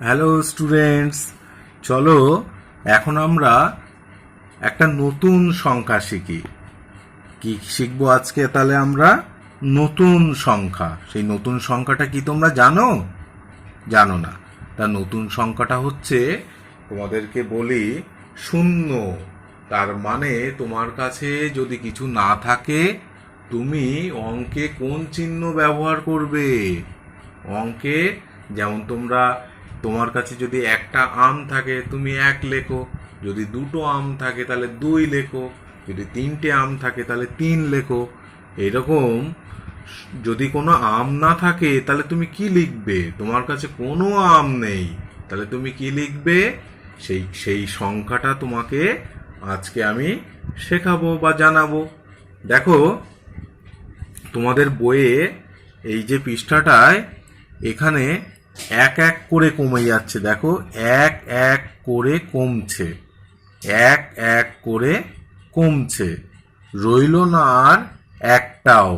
Hello students চলো, এখন আমরা একটা নতুন সংখ্যা শিখি। কি শিখব আজকে? তাহলে আমরা নতুন সংখ্যা। সেই নতুন সংখ্যাটা কি তোমরা জানো? জানো না। তা নতুন সংখ্যাটা হচ্ছে, তোমাদেরকে বলি, শূন্য। তার মানে তোমার কাছে যদি কিছু না থাকে, তুমি অঙ্কে কোন চিহ্ন ব্যবহার করবে? অঙ্কে, যেমন তোমরা তোমার কাছে যদি একটা আম থাকে, তুমি এক লেখো। যদি দুটো আম থাকে, তাহলে দুই লেখো। যদি তিনটে আম থাকে, তাহলে তিন লেখো। এরকম যদি কোনো আম না থাকে, তাহলে তুমি কি লিখবে? তোমার কাছে কোনো আম নেই। তাহলে তুমি কি লিখবে? সেই সেই সংখ্যাটা তোমাকে আজকে আমি শেখাবো বা জানাব। দেখো, তোমাদের বইয়ে এই যে পৃষ্ঠাটায় এখানে এক এক করে কমে যাচ্ছে, দেখো, এক এক করে কমছে, এক এক করে কমছে, রইল না আর একটাও,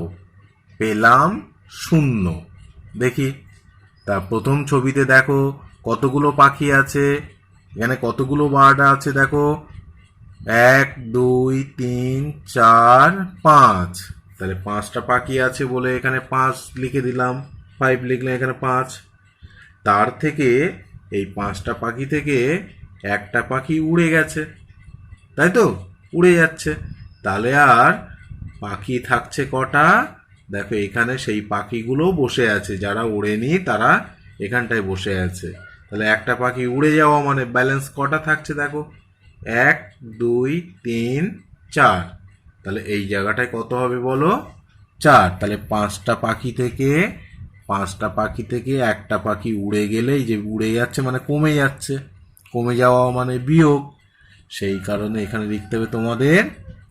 পেলাম শূন্য। দেখি, তা প্রথম ছবিতে দেখো কতগুলো পাখি আছে, এখানে কতগুলো বার্ড আছে, দেখো, এক, দুই, তিন, চার, পাঁচ। তাহলে পাঁচটা পাখি আছে বলে এখানে পাঁচ লিখে দিলাম ফাইভ লিখলে এখানে পাঁচ। তার থেকে এই পাঁচটা পাখি থেকে একটা পাখি উড়ে গেছে। তাই তো? উড়ে যাচ্ছে। তাহলে আর পাখি থাকছে কটা? দেখো, এখানে সেই পাখিগুলো বসে আছে। যারা ওড়েনি, তারা এখানটায় বসে আছে। তাহলে একটা পাখি উড়ে যাওয়া মানে ব্যালেন্স কটা থাকছে দেখো? এক, দুই, তিন, চার। তাহলে এই জায়গাটায় কত হবে বলো? চার। তাহলে পাঁচটা পাখি থেকে পাঁচটা পাখি থেকে একটা পাখি উড়ে গেলে এই যে উড়ে যাচ্ছে মানে কমে যাচ্ছে। কমে যাওয়া মানে বিয়োগ। সেই কারণে এখানে লিখতে হবে তোমাদের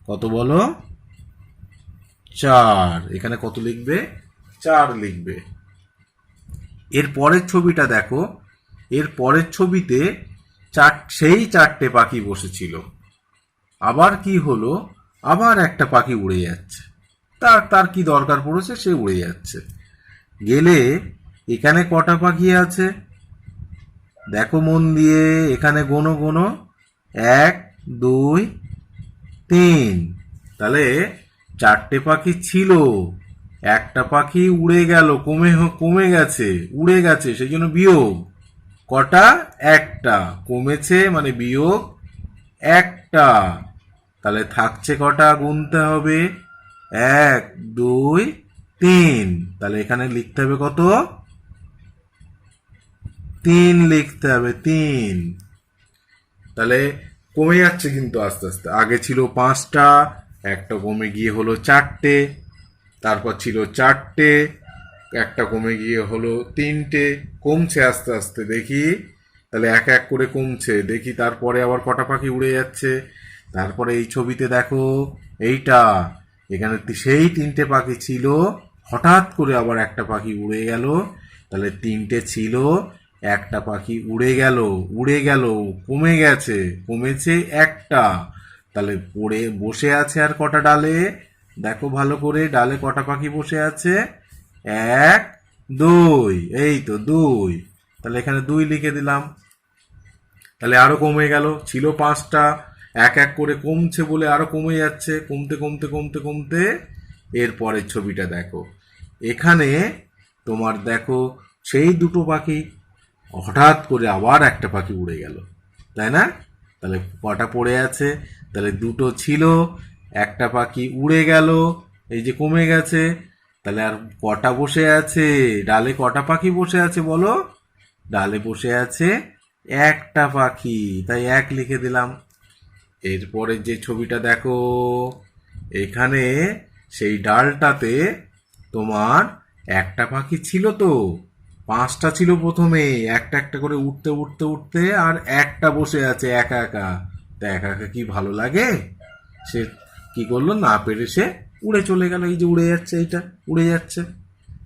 কত বলো? চার। এখানে কত লিখবে? চার লিখবে। এর পরের ছবিটা দেখো। এর পরের ছবিতে চার, সেই চারটে পাখি বসেছিল। আবার কি হলো? আবার একটা পাখি উড়ে যাচ্ছে। তার তার কি দরকার পড়েছে? সে উড়ে যাচ্ছে। গেলে এখানে কটা পাখি আছে? দেখো মন দিয়ে এখানে গোনো গোনো। এক, দুই, তিন। তাহলে চারটে পাখি ছিল। একটা পাখি উড়ে গেল, কমে কমে গেছে, উড়ে গেছে, সেই জন্য বিয়োগ। কটা? একটা। কমেছে মানে বিয়োগ একটা। তাহলে থাকছে কটা? গুনতে হবে। এক, দুই তিন। তাহলে এখানে লিখতে হবে কত? তিন লিখতে হবে, তিন। তাহলে কমে যাচ্ছে কিন্তু আস্তে আস্তে। আগে ছিল পাঁচটা, একটা কমে গিয়ে হলো চারটে, তারপর ছিল চারটে, একটা কমে গিয়ে হলো তিনটে, কমছে আস্তে আস্তে, দেখি। তাহলে এক এক করে কমছে, দেখি তারপরে আবার কটা পাখি উড়ে যাচ্ছে। তারপরে এই ছবিতে দেখো, এইটা, এখানে সেই তিনটে পাখি ছিল। হঠাৎ করে আবার একটা পাখি উড়ে গেল। তাহলে তিনটে ছিল, একটা পাখি উড়ে গেল উড়ে গেল, কমে গেছে, কমেছে একটা। তাহলে পড়ে, বসে আছে আর কটা ডালে? দেখো ভালো করে, ডালে কটা পাখি বসে আছে? এক, দুই, এই তো দুই। তাহলে এখানে দুই লিখে দিলাম। তাহলে আরও কমে গেল, ছিল পাঁচটা। এক এক করে কমছে বলে আরও কমে যাচ্ছে। কমতে কমতে কমতে কমতে এর পরের ছবিটা দেখো। এখানে তোমার দেখো, সেই দুটো পাখি হঠাৎ করে আবার একটা পাখি উড়ে গেল। তাই না? তাহলে কটা পড়ে আছে? তাহলে দুটো ছিল, একটা পাখি উড়ে গেল, এই যে কমে গেছে। তাহলে আর কটা বসে আছে? ডালে কটা পাখি বসে আছে বলো? ডালে বসে আছে একটা পাখি, তাই এক লিখে দিলাম। এরপরে যে ছবিটা দেখো, এখানে সেই ডালটাতে তোমার একটা পাখি ছিল তো, পাঁচটা ছিল প্রথমে, একটা একটা করে উঠতে উঠতে উঠতে আর একটা বসে আছে একা একা। তা একা একা কি ভালো লাগে? সে কি করল, না পেরে সে উড়ে চলে গেল, এই যে উড়ে যাচ্ছে, এইটা উড়ে যাচ্ছে।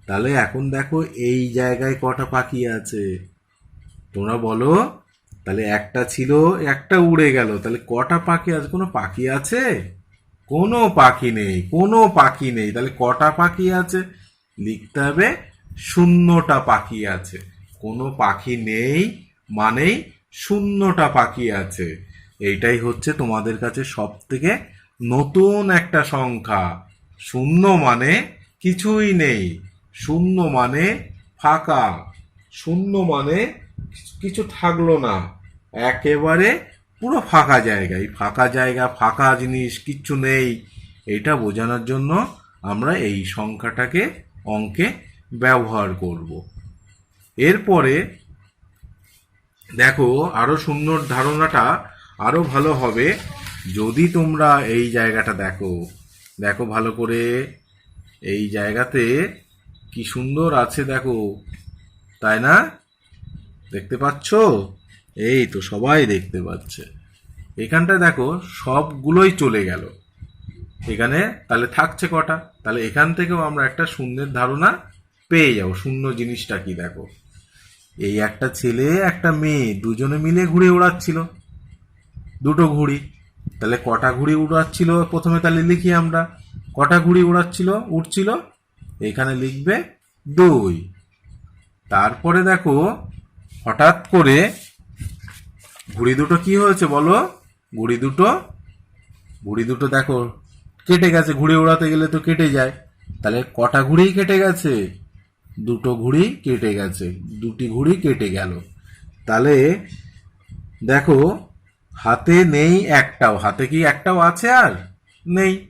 তাহলে এখন দেখো এই জায়গায় কটা পাখি আছে। তোমরা বলো, তাহলে একটা ছিল, একটা উড়ে গেল, তাহলে কটা পাখি আছে? কোনো পাখি আছে? কোনো পাখি নেই, কোনো পাখি নেই। তাহলে কটা পাখি আছে? লিখতে হবে শূন্যটা পাখি আছে। কোনো পাখি নেই মানেই শূন্যটা পাখি আছে। এইটাই হচ্ছে তোমাদের কাছে সব থেকে নতুন একটা সংখ্যা। শূন্য মানে কিছুই নেই। শূন্য মানে ফাঁকা। শূন্য মানে কিছু থাকল না। একেবারে পুরো ফাঁকা জায়গা। এই ফাঁকা জায়গা, ফাঁকা জিনিস, কিচ্ছু নেই। এটা বোঝানোর জন্য আমরা এই সংখ্যাটাকে অঙ্কে ব্যবহার করব। এরপরে দেখো, আরও সুন্দর ধারণাটা আরও ভালো হবে। যদি তোমরা এই জায়গাটা দেখো দেখো ভালো করে। এই জায়গাতে কি সুন্দর আছে দেখো। তাই না? দেখতে পাচ্ছ? এই তো সবাই দেখতে পাচ্ছে। এখানটা দেখো, সবগুলোই চলে গেল। এখানে তাহলে থাকছে কটা? তাহলে এখান থেকেও আমরা একটা শূন্যের ধারণা পেয়ে যাব। শূন্য জিনিসটা কি দেখো? এই একটা ছেলে, একটা মেয়ে, দুজনে মিলে ঘুড়ি উড়াচ্ছিল দুটো ঘুড়ি। তাহলে কটা ঘুড়ি উড়াচ্ছিল? প্রথমে তাহলে লিখি আমরা। কটা ঘুড়ি উড়াচ্ছিল? উঠছিল এখানে লিখবে দুই। তারপরে দেখো, হঠাৎ করে ঘুড়ি দুটো কি হয়েছে বলো? ঘুড়ি দুটো? ঘুড়ি দুটো দেখো, কেটে গেছে, ঘুড়ি উড়াতে গেলে তো কেটে যায়। তাহলে কটা ঘুড়িই কেটে গেছে? দুটো ঘুড়ি কেটে গেছে, দুটি ঘুড়ি কেটে গেল। তাহলে দেখো, হাতে নেই একটাও। হাতে কি একটাও আছে আর? নেই।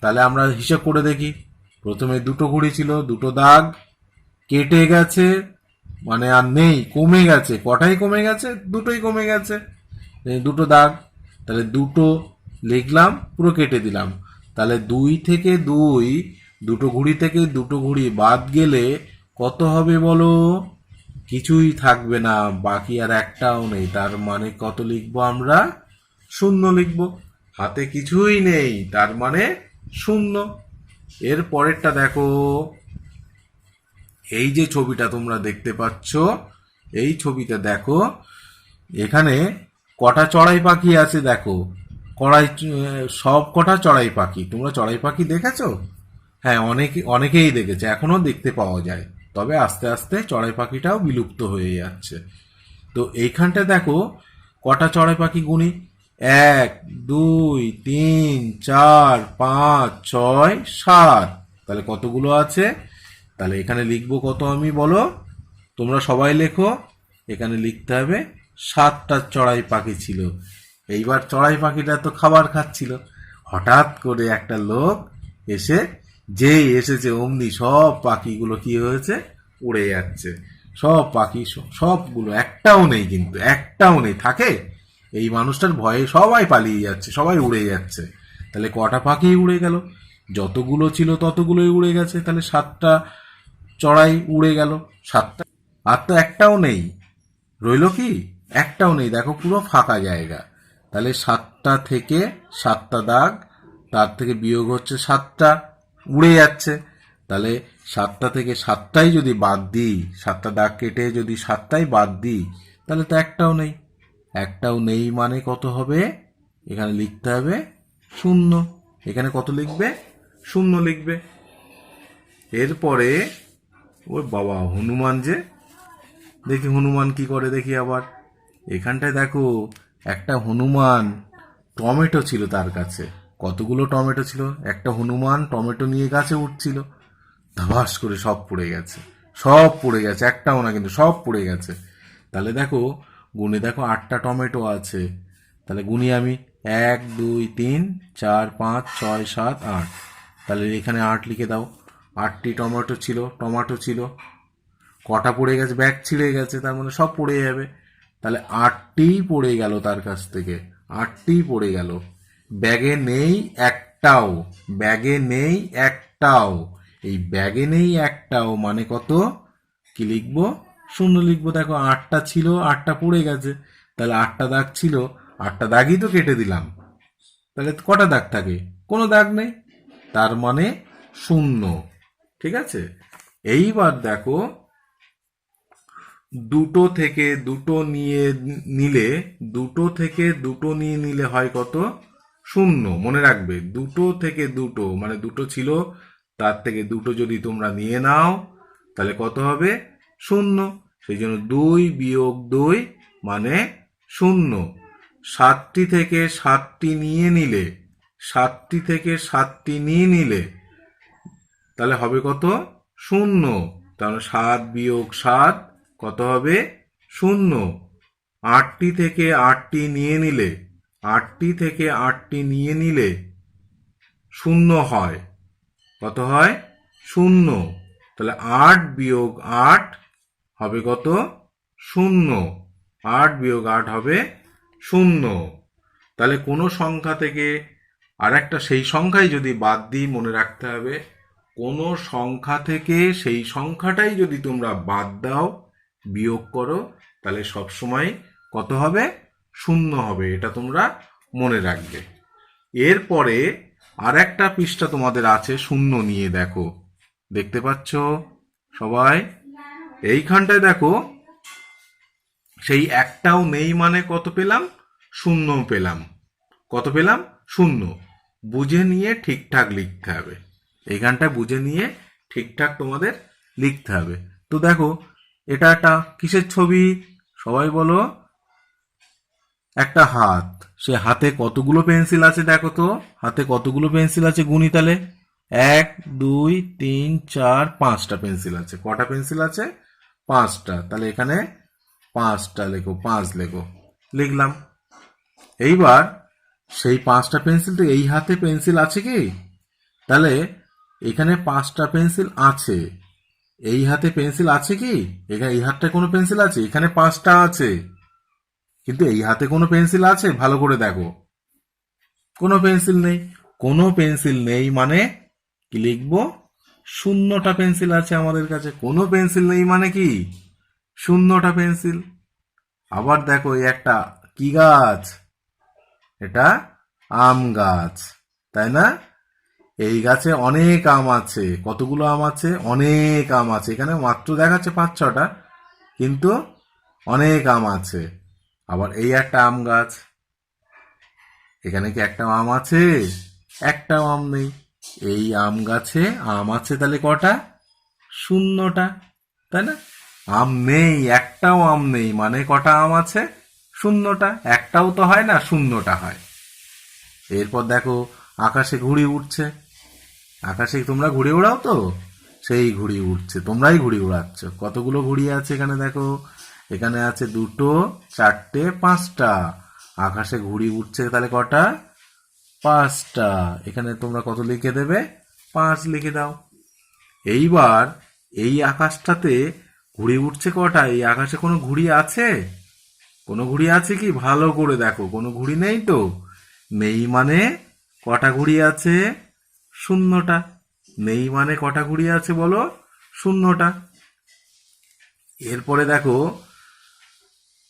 তাহলে আমরা হিসাব করে দেখি। প্রথমে দুটো ঘুড়ি ছিল, দুটো দাগ, কেটে গেছে মানে আর নেই, কমে গেছে। কটাই কমে গেছে? দুটোই কমে গেছে। দুটো দাগ। তাহলে দুটো লিখলাম, পুরো কেটে দিলাম। তাহলে দুই থেকে দুই, দুটো ঘুড়ি থেকে দুটো ঘুড়ি বাদ গেলে কত হবে বলো? কিছুই থাকবে না, বাকি আর একটাও নেই। তার মানে কত লিখব আমরা? শূন্য লিখব। হাতে কিছুই নেই, তার মানে শূন্য। এর পরেরটা দেখো। এই যে ছবিটা তোমরা দেখতে পাচ্ছ, এই ছবিতে দেখো, এখানে কটা চড়াই পাখি আছে দেখো। কড়াই, সব কটা চড়াই পাখি। তোমরা চড়াই পাখি দেখেছ? হ্যাঁ অনেকে, অনেকেই দেখেছে এখনও দেখতে পাওয়া যায়। তবে আস্তে আস্তে চড়াই পাখিটাও বিলুপ্ত হয়ে যাচ্ছে। তো এইখানটা দেখো, কটা চড়াই পাখি গুনি এক, দুই, তিন, চার, পাঁচ, ছয়, সাত। তাহলে কতগুলো আছে? তাহলে এখানে লিখব কত আমি, বলো? তোমরা সবাই লেখো। এখানে লিখতে হবে, সাতটা চড়াই পাখি ছিল। এইবার চড়াই পাখিটা তো খাবার খাচ্ছিল। হঠাৎ করে একটা লোক এসে, যেই এসেছে অমনি, সব পাখিগুলো কি হয়েছে? উড়ে যাচ্ছে। সব পাখি, সবগুলো, একটাও নেই কিন্তু, একটাও নেই, থাকে? এই মানুষটার ভয়ে সবাই পালিয়ে যাচ্ছে, সবাই উড়ে যাচ্ছে। তাহলে কটা পাখি উড়ে গেল? যতগুলো ছিল ততগুলোই উড়ে গেছে। তাহলে সাতটা চড়াই উড়ে গেল সাতটা। আর তো একটাও নেই। রইল কি? একটাও নেই। দেখো পুরো ফাঁকা জায়গা। তাহলে সাতটা থেকে সাতটা দাগ, তার থেকে বিয়োগ হচ্ছে সাতটা, উড়ে যাচ্ছে। তাহলে সাতটা থেকে সাতটাই যদি বাদ দিই, সাতটা দাগ কেটে যদি সাতটাই বাদ দিই, তাহলে তো একটাও নেই। একটাও নেই মানে কত হবে? এখানে লিখতে হবে শূন্য। এখানে কত লিখবে? শূন্য লিখবে। এরপরে ওই বাবা, হনুমান যে? দেখি হনুমান কি করে, দেখি আবার। এখানটায় দেখো, একটা হনুমান টমেটো ছিল তার কাছে। কতগুলো টমেটো ছিল? একটা হনুমান টমেটো নিয়ে গাছে উঠছিল। ধাবাস করে সব পড়ে গেছে। সব পড়ে গেছে, একটাও না কিন্তু সব পড়ে গেছে। তাহলে দেখো, গুনে দেখো আটটা টমেটো আছে। তাহলে গুনি আমি এক, দুই, তিন, চার, পাঁচ, ছয়, সাত, আট। তাহলে এখানে আট লিখে দাও। আটটি টমেটো ছিল টমেটো ছিল। কটা পড়ে গেছে? ব্যাগ ছিঁড়ে গেছে, তার মানে সব পড়ে যাবে। তাহলে আটটিই পড়ে গেল তার কাছ থেকে। আটটিই পড়ে গেল। ব্যাগে নেই একটাও। ব্যাগে নেই একটাও। এই ব্যাগে নেই একটাও মানে কত? কি লিখব? শূন্য লিখব। দেখো, আটটা ছিল, আটটা পড়ে গেছে। তাহলে আটটা দাগ ছিল, আটটা দাগই তো কেটে দিলাম। তাহলে কটা দাগ থাকে? কোনো দাগ নেই। তার মানে শূন্য। ঠিক আছে? এইবার দেখো, দুটো থেকে দুটো নিয়ে নিলে, দুটো থেকে দুটো নিয়ে নিলে হয় কত? শূন্য, মনে রাখবে। দুটো থেকে দুটো মানে দুটো ছিল, তার থেকে দুটো যদি তোমরা নিয়ে নাও, তাহলে কত হবে? শূন্য। সেই জন্য দুই বিয়োগ দুই মানে শূন্য। সাতটি থেকে সাতটি নিয়ে নিলে, সাতটি থেকে সাতটি নিয়ে নিলে তাহলে হবে কত? শূন্য। তাহলে সাত বিয়োগ সাত কত হবে? শূন্য। আটটি থেকে আটটি নিয়ে নিলে, আটটি থেকে আটটি নিয়ে নিলে শূন্য হয়। কত হয়? শূন্য। তাহলে আট বিয়োগ আট হবে কত? শূন্য। আট বিয়োগ আট হবে শূন্য। তাহলে কোনো সংখ্যা থেকে আর একটা সেই সংখ্যাই যদি বাদ দিই মনে রাখতে হবে কোনো সংখ্যা থেকে সেই সংখ্যাটাই যদি তোমরা বাদ দাও, বিয়োগ করো, তাহলে সব সময় কত হবে? শূন্য হবে, এটা তোমরা মনে রাখবে। এরপরে আর একটা পৃষ্ঠা তোমাদের আছে, শূন্য নিয়ে দেখো। দেখতে পাচ্ছ সবাই? এইখানটায় দেখো, সেই একটাও নেই মানে কত পেলাম? শূন্য পেলাম। কত পেলাম? শূন্য। বুঝে নিয়ে ঠিকঠাক লিখতে হবে। এইখানটায় বুঝে নিয়ে ঠিকঠাক তোমাদের লিখতে হবে। তো দেখো, এটা একটা কিসের ছবি? সবাই বলো। একটা হাত। সে হাতে কতগুলো পেন্সিল আছে দেখো তো? হাতে কতগুলো পেন্সিল আছে গুনি তাহলে এক, দুই, তিন, চার, পাঁচটা পেন্সিল আছে। কটা পেন্সিল আছে? পাঁচটা। তাহলে এখানে পাঁচটা লেখো, পাঁচ লেখো। লিখলাম। এইবার সেই পাঁচটা পেন্সিল তো এই হাতে পেন্সিল আছে কি? তাহলে এখানে পাঁচটা পেন্সিল আছে। এই হাতে পেন্সিল আছে কি? এখানে এই হাতটায় কোনো পেন্সিল আছে? এখানে পাঁচটা আছে। কিন্তু এই হাতে কোনো পেন্সিল আছে? ভালো করে দেখো। কোনো পেন্সিল নেই। কোনো পেন্সিল নেই মানে কি লিখব? শূন্যটা পেন্সিল আছে আমাদের কাছে। কোনো পেন্সিল নেই মানে কি? শূন্যটা পেন্সিল। আবার দেখো এই একটা কি গাছ? এটা আম গাছ। তাই না? এই গাছে অনেক আম আছে। কতগুলো আম আছে? অনেক আম আছে। এখানে মাত্র দেখাচ্ছে পাঁচ, ছটা, কিন্তু অনেক আম আছে। আবার এই একটা আম গাছ। এখানে কি একটা আম আছে? একটাও আম নেই। এই আম গাছে আম আছে তাহলে কটা? শূন্যটা, তাই না? আম নেই, একটাও আম নেই। মানে কটা আম আছে? শূন্যটা। একটাও তো হয় না, শূন্যটা হয়। এরপর দেখো আকাশে ঘুড়ি উঠছে আকাশে তোমরা ঘুড়ি উড়াও তো? সেই ঘুড়ি উঠছে তোমরাই ঘুড়ি উড়াচ্ছ। কতগুলো ঘুড়ি আছে এখানে দেখো? এখানে আছে দুটো, চারটে, পাঁচটা। আকাশে ঘুড়ি উঠছে তাহলে কটা? পাঁচটা। এখানে তোমরা কত লিখে দেবে? পাঁচ লিখে দাও। এইবার এই আকাশটাতে ঘুড়ি উঠছে কটা? এই আকাশে কোনো ঘুড়ি আছে? কোনো ঘুড়ি আছে কি? ভালো করে দেখো। কোনো ঘুড়ি নেই তো? নেই মানে কটা ঘুড়ি আছে? শূন্যটা। নেই মানে কটা ঘুড়ি আছে বলো? শূন্যটা। এরপরে দেখো,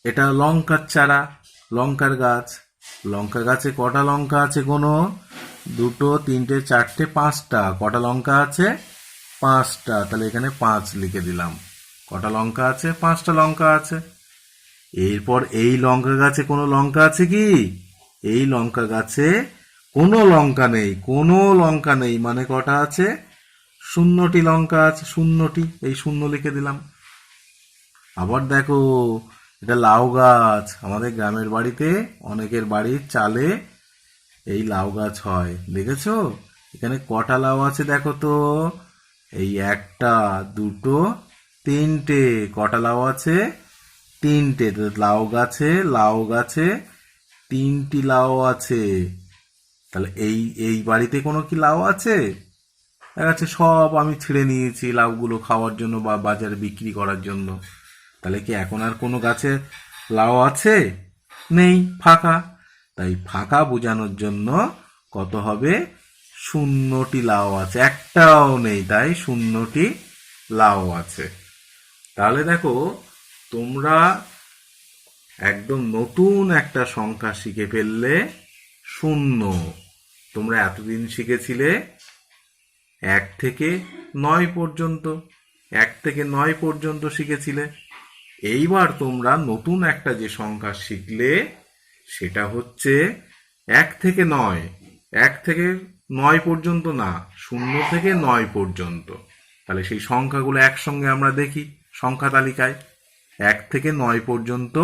এটা লঙ্কার চারা, লঙ্কার গাছ। লঙ্কা গাছে কটা লঙ্কা আছে কোনো? দুটো, তিনটে, চারটে, পাঁচটা। কটা লঙ্কা আছে? পাঁচটা। তাহলে এখানে পাঁচ লিখে দিলাম। কটা লঙ্কা আছে? পাঁচটা লঙ্কা আছে। এরপর এই লঙ্কা গাছে কোনো লঙ্কা আছে কি? এই লঙ্কা গাছে কোনো লঙ্কা নেই, কোনো লঙ্কা নেই মানে কটা আছে? শূন্যটি লঙ্কা আছে, শূন্যটি, এই শূন্য লিখে দিলাম। আবার দেখো, এটা লাউ গাছ। আমাদের গ্রামের বাড়িতে, অনেকের বাড়ির চালে এই লাউ গাছ হয়। দেখেছ? এখানে কটা লাউ আছে দেখো তো? এই একটা, দুটো, তিনটে। কটা লাউ আছে? তিনটে। লাউ গাছে লাউ গাছে তিনটি লাউ আছে। তাহলে এই এই বাড়িতে কোনো কি লাউ আছে? যাচ্ছে সব আমি ছিঁড়ে নিয়েছি লাউগুলো খাওয়ার জন্য বা বাজারে বিক্রি করার জন্য। তাহলে কি এখন আর কোনো গাছে লাউ আছে? নেই, ফাঁকা। তাই ফাঁকা বোঝানোর জন্য কত হবে? শূন্যটি লাউ আছে। একটাও নেই তাই শূন্যটি লাউ আছে। তাহলে দেখো, তোমরা একদম নতুন একটা সংখ্যা শিখে ফেললে শূন্য। তোমরা এতদিন শিখেছিলে এক থেকে নয় পর্যন্ত, এক থেকে নয় পর্যন্ত শিখেছিলে। এইবার তোমরা নতুন একটা যে সংখ্যা শিখলে, সেটা হচ্ছে এক থেকে নয়। এক থেকে নয় পর্যন্ত না, শূন্য থেকে নয় পর্যন্ত। তাহলে সেই সংখ্যাগুলো একসঙ্গে আমরা দেখি সংখ্যা তালিকায়। এক থেকে নয় পর্যন্ত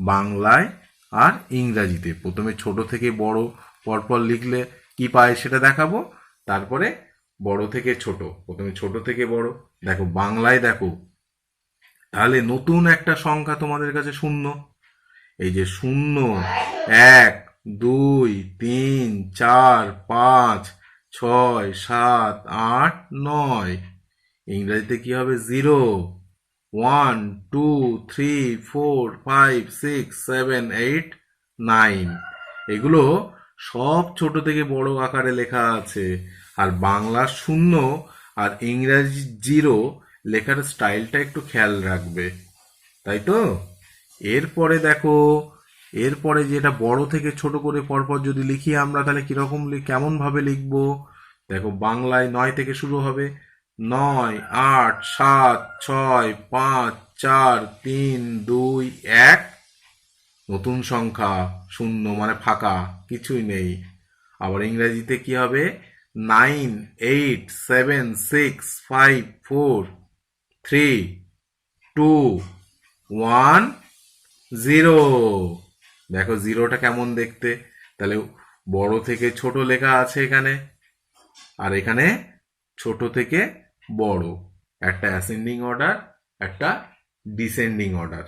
বাংলায় আর ইংরাজিতে। প্রথমে ছোট থেকে বড় পরপর লিখলে কি পায় সেটা দেখাবো। তারপরে বড় থেকে ছোট, প্রথমে ছোট থেকে বড়। দেখো, বাংলায় দেখো, তাহলে নতুন একটা সংখ্যা তোমাদের কাছে শূন্য। এই যে শূন্য, এক, দুই, তিন, চার, পাঁচ, ছয়, সাত, আট, নয়। ইংরেজিতে কি হবে? Zero. One, two, three, four, five, six, seven, eight, nine. এগুলো সব ছোট থেকে বড় আকারে লেখা আছে। আর বাংলা শূন্য আর ইংরাজি জিরো লেখার স্টাইলটা একটু খেয়াল রাখবে। তাই তো? এরপরে দেখো, এরপরে যেটা বড় থেকে ছোট করে পরপর যদি লিখি আমরা, তাহলে কীরকম লি- কেমন ভাবে লিখব? দেখো, বাংলায় নয় থেকে শুরু হবে। নয়, আট, সাত, ছয়, পাঁচ, চার, তিন, দুই, এক। নতুন সংখ্যা, শূন্য মানে ফাঁকা, কিছুই নেই। আবার ইংরেজিতে কি হবে? Nine, eight, seven, six, five, four, three, two, one, zero. দেখো জিরোটা কেমন দেখতে? তাহলে বড় থেকে ছোট লেখা আছে এখানে, আর এখানে ছোট থেকে বড়। একটা অ্যাসেন্ডিং অর্ডার একটা ডিসেন্ডিং অর্ডার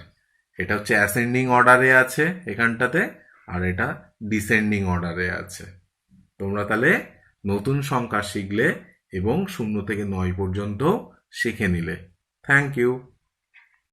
এটা হচ্ছে অ্যাসেন্ডিং অর্ডারে আছে এখানটাতে, আর এটা ডিসেন্ডিং অর্ডারে আছে। তোমরা তাহলে নতুন সংখ্যা শিখলে এবং শূন্য থেকে নয় পর্যন্ত শিখে নিলে। Thank you